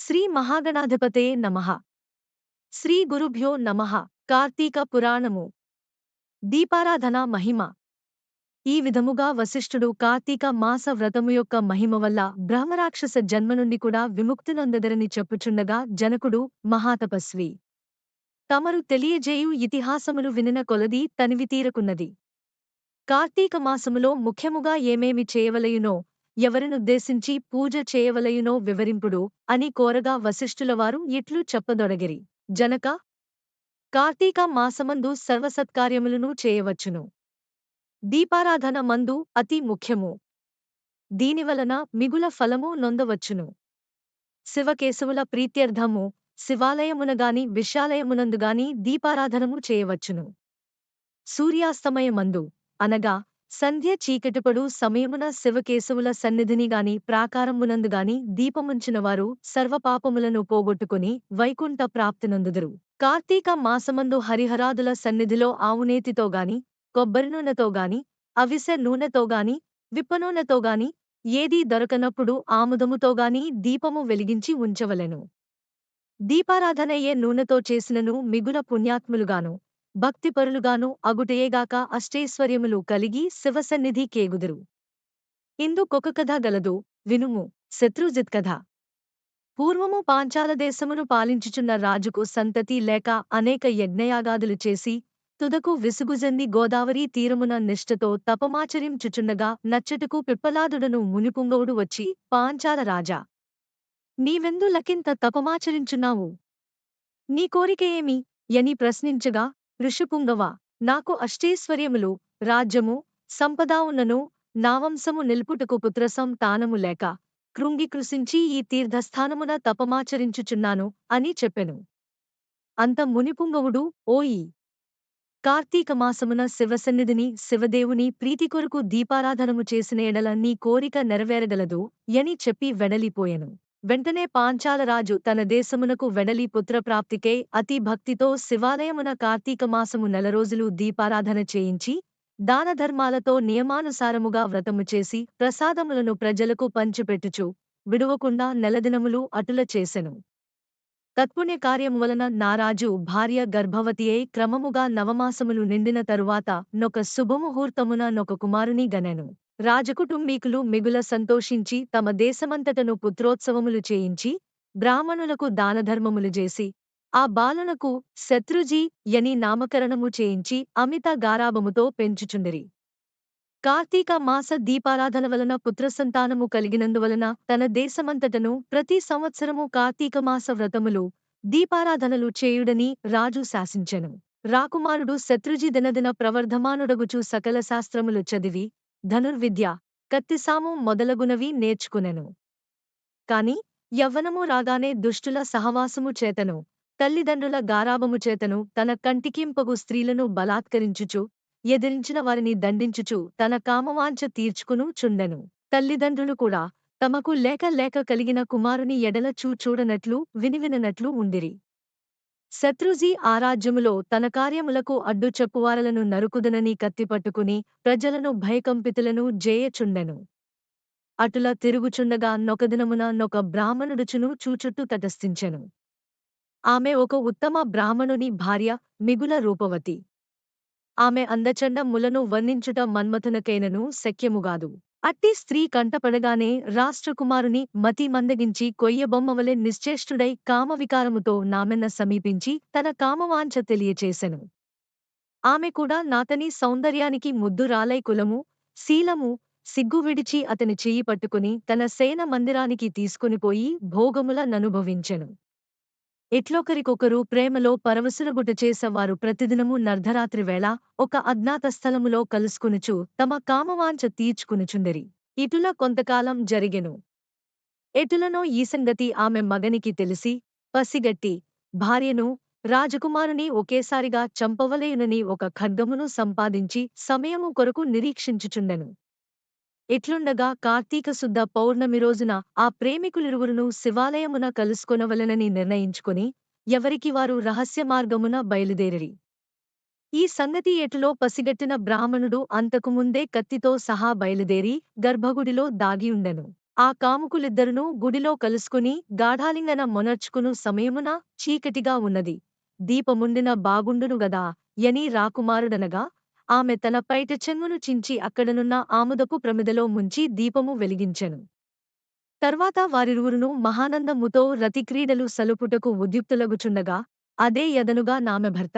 శ్రీ మహాగణాధిపతే నమ. శ్రీ గురుభ్యో నమః. కార్తీక పురాణము. దీపారాధన మహిమ. ఈ విధముగా వశిష్ఠుడు కార్తీక మాస వ్రతము యొక్క మహిమ వల్ల బ్రహ్మరాక్షస జన్మ నుండి కూడా విముక్తినొందదరని చెప్పుచుండగా జనకుడు మహాతపస్వి. తమరు తెలియజేయు ఇతిహాసములు వినిన కొలది తనివితీరకున్నది. కార్తీక మాసములో ముఖ్యముగా ఏమేమి చేయవలయునో ఎవరినుద్దేశించి పూజ చేయవలయునో వివరింపుడు అని కోరగా వశిష్ఠులవారు ఇట్లు చెప్పదొడగిరి. జనక కార్తీక మాసమందు సర్వసత్కార్యములను చేయవచ్చును. దీపారాధన మందు అతి ముఖ్యము. దీనివలన మిగుల ఫలము నొందవచ్చును. శివకేశవుల ప్రీత్యర్థము శివాలయమునగాని విశాలయమునందుగాని దీపారాధనము చేయవచ్చును. సూర్యాస్తమయమందు అనగా సంధ్య చీకటిపడు సమయమున శివకేశవుల సన్నిధిని గాని ప్రాకారమునందుగాని దీపముంచినవారు సర్వపాపములను పోగొట్టుకుని వైకుంఠ ప్రాప్తినందుదురు. కార్తీక మాసమందు హరిహరాదుల సన్నిధిలో ఆవునేతితోగాని కొబ్బరి నూనెతోగాని అవిసె నూనెతోగాని విప్పనూనెతోగాని ఏదీ దొరకనప్పుడు ఆముదముతోగాని దీపము వెలిగించి ఉంచవలెను. దీపారాధనయ్యే నూనెతో చేసినను మిగుల పుణ్యాత్ములుగాను. భక్తిపరులుగాను అగుటయేగాక అష్టైశ్వర్యములు కలిగి శివసన్నిధి కేగుదురు. ఇందుకొక కథ గలదు వినుము శత్రుజిత్ కథ. పూర్వము పాంచాల దేశమును పాలించుచున్న రాజుకు సంతతి లేక అనేక యజ్ఞయాగాదులు చేసి తుదకు విసుగుజంది గోదావరి తీరమున నిష్ఠతో తపమాచర్యంచుచుండగా నచ్చటకు పిప్పలాదుడను మునిపుంగవుడు వచ్చి పాంచాల రాజా. నీవెందు లకింత తపమాచరించున్నావు? నీ కోరిక ఏమి? యని ప్రశ్నించగా ఋషిపుంగవ. నాకు అష్టైశ్వర్యములు రాజ్యము సంపద ఉన్నను నావంశము నిల్పుటకు పుత్రసం తానము లేక కృంగి కృశించి ఈ తీర్థస్థానమున తపమాచరించుచున్నాను అని చెప్పెను. అంత మునిపుంగవుడు ఓయి. కార్తీక మాసమున శివసన్నిధిని శివదేవుని ప్రీతి కొరకు దీపారాధనము చేసిన ఎడల నీ కోరిక నెరవేరగలదు యని చెప్పి వెడలిపోయెను. వెంటనే పాంచాలరాజు తన దేశమునకు వెడలి పుత్రప్రాప్తికై అతి భక్తితో శివాలయమున కార్తీక మాసము నెల రోజులు దీపారాధన చేయించి దానధర్మాలతో నియమానుసారముగా వ్రతము చేసి ప్రసాదములను ప్రజలకు పంచిపెట్టుచు విడువకుండా నెలదినములు అటుల చేసెను. తత్పుణ్య కార్యము వలన నారాజు భార్య గర్భవతి అయి క్రమముగా నవమాసములు నిండిన తరువాత నొక శుభముహూర్తమున నొక కుమారుని గనెను. రాజకుటుంబీకులు మిగుల సంతోషించి తమ దేశమంతటను పుత్రోత్సవములు చేయించి బ్రాహ్మణులకు దానధర్మములు చేసి ఆ బాలునకు శత్రుజీ యని నామకరణము చేయించి అమిత గారాభముతో పెంచుచుండిరి. కార్తీక మాస దీపారాధన వలన పుత్రసంతానము కలిగినందువలన తన దేశమంతటను ప్రతి సంవత్సరము కార్తీక మాస వ్రతములు దీపారాధనలు చేయుడని రాజు శాసించెను. రాకుమారుడు శత్రుజి దినదిన ప్రవర్ధమానుడగుచు సకల శాస్త్రములు చదివి ధనుర్విద్య కత్తిసాము మొదలగునవి నేర్చుకునెను. కాని యవ్వనము రాగానే దుష్టుల సహవాసము చేతను తల్లిదండ్రుల గారాబము చేతను తన కంటికింపగు స్త్రీలను బలాత్కరించుచు ఎదిరించిన వారిని దండించుచు తన కామవాంఛ తీర్చుకును చుండెను. తల్లిదండ్రులు కూడా తమకు లేక లేక కలిగిన కుమారుని ఎడల చూచూడనట్లు వినివిననట్లు ఉండిరి. శత్రుజీ ఆరాజ్యములో తన కార్యములకు అడ్డు చెప్పువారలను నరుకుదనని కత్తిపట్టుకుని ప్రజలను భయకంపితులను జేయచుండెను. అటుల తిరుగుచుండగా నొకదినమున నొక బ్రాహ్మణుడుచును చూచుట్టు తటస్థించెను. ఆమె ఒక ఉత్తమ బ్రాహ్మణుని భార్య మిగుల రూపవతి. ఆమె అందచండములను వర్ణించుట మన్మథునకైనను శక్యముగాదు అట్టి స్త్రీ కంటపడగానే రాష్ట్రకుమారుని మతి మందగించి కొయ్యబొమ్మవలె నిశ్చేష్టుడై కామవికారముతో నామెన్న సమీపించి తన కామవాంఛ తెలియచేశెను ఆమె కూడా నాతని సౌందర్యానికి ముద్దురాలై కులము శీలము సిగ్గు విడిచి అతని చెయ్యి పట్టుకుని తన సేన మందిరానికి తీసుకునిపోయి భోగముల ననుభవించెను. ఎట్లొకరికొకరు ప్రేమలో పరవశులగుట చేసేవారు ప్రతిదినము నర్ధరాత్రి వేళ ఒక అజ్ఞాత స్థలములో కలుసుకునుచు తమ కామవాంఛ తీర్చుకునుచుండెరి. ఇటుల కొంతకాలం జరిగెను. ఎటులనో ఈ సంగతి ఆమె మగనికి తెలిసి పసిగట్టి భార్యను రాజకుమారుని ఒకేసారిగా చంపవలేయునని ఒక ఖడ్గమును సంపాదించి సమయము కొరకు నిరీక్షించుచుండెను. ఇట్లుండగా కార్తీక శుద్ధ పౌర్ణమి రోజున ఆ ప్రేమికులిరువురును శివాలయమున కలుసుకొనవలెనని నిర్ణయించుకుని ఎవరికి వారు రహస్య మార్గమున బయలుదేరిరి. ఈ సంగతి ఎటులో పసిగట్టిన బ్రాహ్మణుడు అంతకుముందే కత్తితో సహా బయలుదేరి గర్భగుడిలో దాగియుండెను ఆ కాముకులిద్దరునూ గుడిలో కలుసుకుని గాఢాలింగన మొనర్చుకును సమయమున చీకటిగా ఉన్నది. దీపముండిన బాగుండును గదా యని రాకుమారుడనగా ఆమె తన పైట చెంగును చించి అక్కడనున్న ఆముదపు ప్రమిదలో ముంచి దీపము వెలిగించెను. తర్వాత వారిరువురును మహానందముతో రతిక్రీడలు సలుపుటకు ఉద్యుక్తులగుచుండగా అదే యదనుగా నామె భర్త.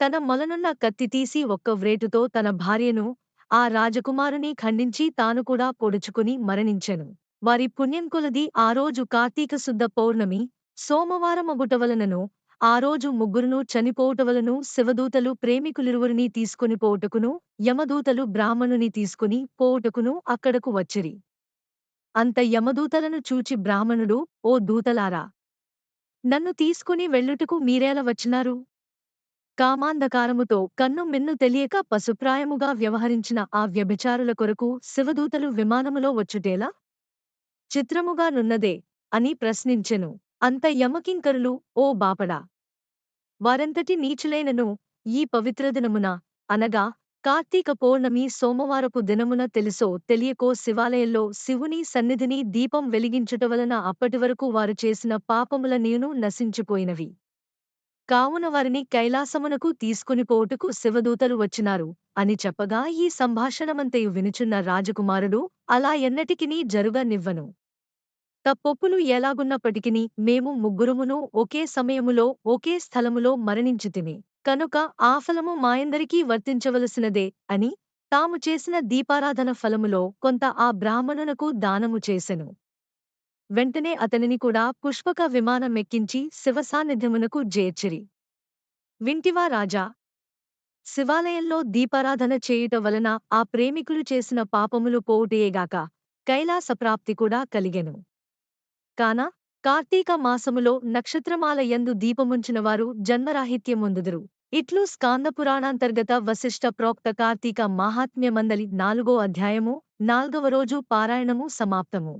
తన మొలనున్న కత్తి తీసి ఒక్క వ్రేటుతో తన భార్యను ఆ రాజకుమారుని ఖండించి తాను కూడా పొడుచుకుని మరణించెను. వారి పుణ్యం కొలది ఆ రోజు కార్తీక శుద్ధ పౌర్ణమి సోమవారమగుటవలనను ఆ రోజు ముగ్గురును చనిపోవుటవలను శివదూతలు ప్రేమికులిరువురిని తీసుకుని పోవుటకును యమదూతలు బ్రాహ్మణుని తీసుకుని పోవుటకును అక్కడకు వచ్చిరి. అంత యమదూతలను చూచి బ్రాహ్మణుడు ఓ దూతలారా! నన్ను తీసుకుని వెళ్ళుటకు మీరేల వచ్చినారు? కామాంధకారముతో కన్ను మిన్ను తెలియక పశుప్రాయముగా వ్యవహరించిన ఆ వ్యభిచారుల కొరకు శివదూతలు విమానములో వచ్చుటేలా? చిత్రముగా నున్నదే అని ప్రశ్నించెను. అంత యమకింకరులు ఓ బాపడా! వారంతటి నీచులైనను ఈ పవిత్రదినమున అనగా కార్తీక పౌర్ణమి సోమవారపు దినమున తెలుసో తెలియకో శివాలయంలో శివుని సన్నిధిని దీపం వెలిగించుట వలన అప్పటివరకు వారు చేసిన పాపముల నేను నశించిపోయినవి. కావున వారిని కైలాసమునకు తీసుకునిపోవుటకు శివదూతలు వచ్చినారు అని చెప్పగా ఈ సంభాషణమంతయు వినుచున్న రాజకుమారుడు అలా ఎన్నటికినీ జరుగనివ్వను. తప్పొప్పులు ఎలాగున్నప్పటికిని మేము ముగ్గురుమును ఒకే సమయములో ఒకే స్థలములో మరణించితిమి. కనుక ఆ ఫలము మాయందరికీ వర్తించవలసినదే అని తాము చేసిన దీపారాధన ఫలములో కొంత ఆ బ్రాహ్మణునకు దానము చేసెను. వెంటనే అతనిని కూడా పుష్పక విమానమెక్కించి శివసాన్నిధ్యమునకు జేర్చిరి. వింటివా రాజా! శివాలయంలో దీపారాధన చేయుట వలన ఆ ప్రేమికులు చేసిన పాపములు పోవుటయేగాక కైలాసప్రాప్తి కూడా కలిగెను. కాన కార్తీక మాసములో నక్షత్రమాల యందు దీపముంచినవారు జన్మరాహిత్యముందుదురు. ఇట్లు స్కాందపురాణాంతర్గత వశిష్ఠ ప్రోక్త కార్తీక మాహాత్మ్యమందలి నాలుగో అధ్యాయము నాల్గవ రోజు పారాయణము సమాప్తము.